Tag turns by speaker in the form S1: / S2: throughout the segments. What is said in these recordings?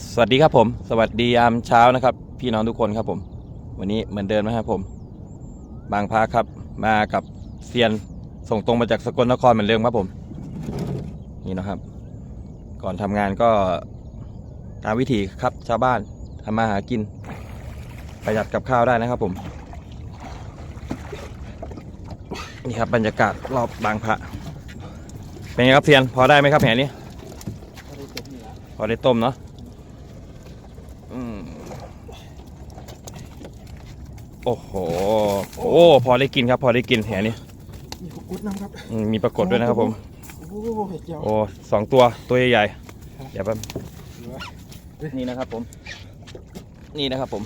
S1: สวัสดีครับผม สวัสดียามเช้านะครับ พี่น้องทุกคนครับผม วันนี้เหมือนเดิมนะครับผม บางพาครับ มากับเซียนส่งตรงมาจากสกลนครเหมือนเดิมครับผม นี่นะครับ ก่อนทำงานก็ตามวิถีครับชาวบ้านทำมาหากินประหยัดกับข้าวได้นะครับผม นี่ครับบรรยากาศรอบบางพระเป็นไงครับเซียนพอได้ไหมครับแผนนี้ พอได้ต้มเนาะ อืมโอ้โห โอ้ พอได้กินครับ พอได้กินแหนี้
S2: มีกุกุดน้ำครับ
S1: อืมมีปรากฏด้วยนะครับผม
S2: โอ้โหเห็ดเจียว
S1: โอ้สองตัวตัวใหญ่ๆเดี๋ยวแป๊บ
S2: เหลือ
S1: นี่นะครับผม นี่นะครับผม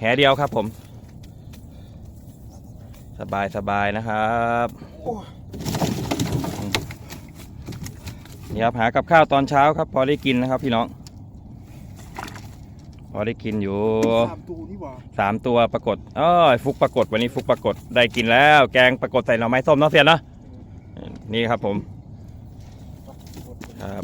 S1: แหเดียวครับผม สบายสบายนะครับ
S2: โอ้
S1: นี่ครับหากับข้าวตอนเช้าครับ พอได้กินนะครับพี่น้อง พอได้กินอยู่
S2: สามตูนี่หว่า
S1: สามตัวปรากฏเอ้ยฟุกปรากฏวันนี้ฟุกปรากฏได้กินแล้ว แกงปรากฏใส่หน่อไม้ส้มเนาะเสียนเนาะนี่ครับผมครับ